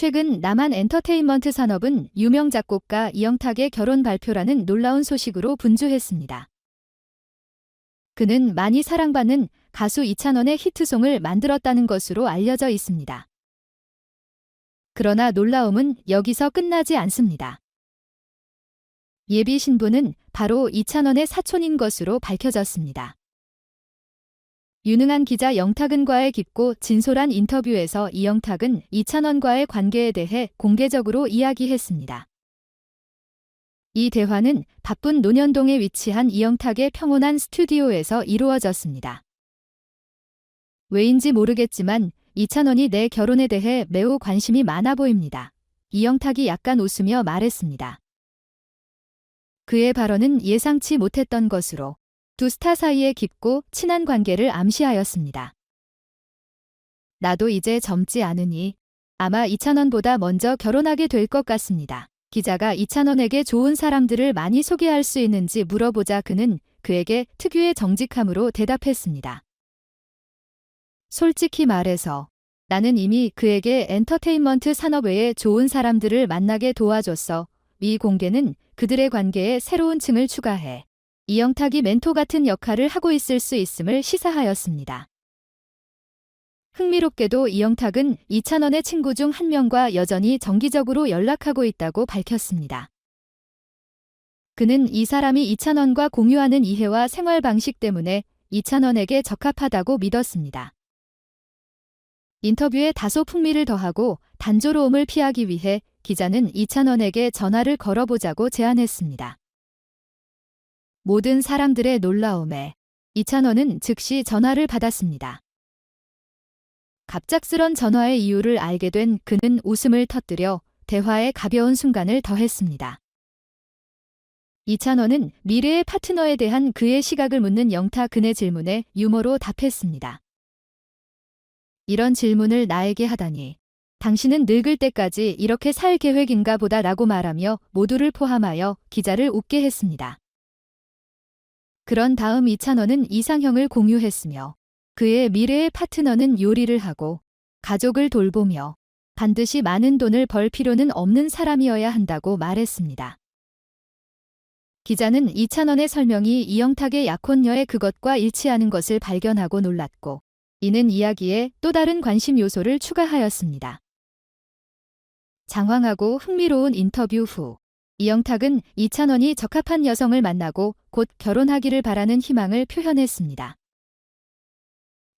최근 남한 엔터테인먼트 산업은 유명 작곡가 이영탁의 결혼 발표라는 놀라운 소식으로 분주했습니다. 그는 많이 사랑받는 가수 이찬원의 히트송을 만들었다는 것으로 알려져 있습니다. 그러나 놀라움은 여기서 끝나지 않습니다. 예비 신부는 바로 이찬원의 사촌인 것으로 밝혀졌습니다. 유능한 기자 영탁은과의 깊고 진솔한 인터뷰에서 이영탁은 이찬원과의 관계에 대해 공개적으로 이야기했습니다. 이 대화는 바쁜 논현동에 위치한 이영탁의 평온한 스튜디오에서 이루어졌습니다. 왜인지 모르겠지만 이찬원이 내 결혼에 대해 매우 관심이 많아 보입니다. 이영탁이 약간 웃으며 말했습니다. 그의 발언은 예상치 못했던 것으로 두 스타 사이의 깊고 친한 관계를 암시하였습니다. 나도 이제 젊지 않으니 아마 이찬원보다 먼저 결혼하게 될 것 같습니다. 기자가 이찬원에게 좋은 사람들을 많이 소개할 수 있는지 물어보자 그는 그에게 특유의 정직함으로 대답했습니다. 솔직히 말해서 나는 이미 그에게 엔터테인먼트 산업 외에 좋은 사람들을 만나게 도와줬어. 이 공개는 그들의 관계에 새로운 층을 추가해 이영탁이 멘토 같은 역할을 하고 있을 수 있음을 시사하였습니다. 흥미롭게도 이영탁은 이찬원의 친구 중 한 명과 여전히 정기적으로 연락하고 있다고 밝혔습니다. 그는 이 사람이 이찬원과 공유하는 이해와 생활 방식 때문에 이찬원에게 적합하다고 믿었습니다. 인터뷰에 다소 풍미를 더하고 단조로움을 피하기 위해 기자는 이찬원에게 전화를 걸어보자고 제안했습니다. 모든 사람들의 놀라움에 이찬원은 즉시 전화를 받았습니다. 갑작스런 전화의 이유를 알게 된 그는 웃음을 터뜨려 대화에 가벼운 순간을 더했습니다. 이찬원은 미래의 파트너에 대한 그의 시각을 묻는 영타 그의 질문에 유머로 답했습니다. 이런 질문을 나에게 하다니. 당신은 늙을 때까지 이렇게 살 계획인가 보다 라고 말하며 모두를 포함하여 기자를 웃게 했습니다. 그런 다음 이찬원은 이상형을 공유했으며 그의 미래의 파트너는 요리를 하고 가족을 돌보며 반드시 많은 돈을 벌 필요는 없는 사람이어야 한다고 말했습니다. 기자는 이찬원의 설명이 이영탁의 약혼녀의 그것과 일치하는 것을 발견하고 놀랐고 이는 이야기에 또 다른 관심 요소를 추가하였습니다. 장황하고 흥미로운 인터뷰 후 이영탁은 이찬원이 적합한 여성을 만나고 곧 결혼하기를 바라는 희망을 표현했습니다.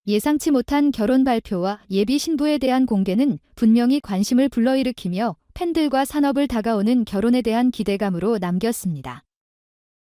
예상치 못한 결혼 발표와 예비 신부에 대한 공개는 분명히 관심을 불러일으키며 팬들과 산업을 다가오는 결혼에 대한 기대감으로 남겼습니다.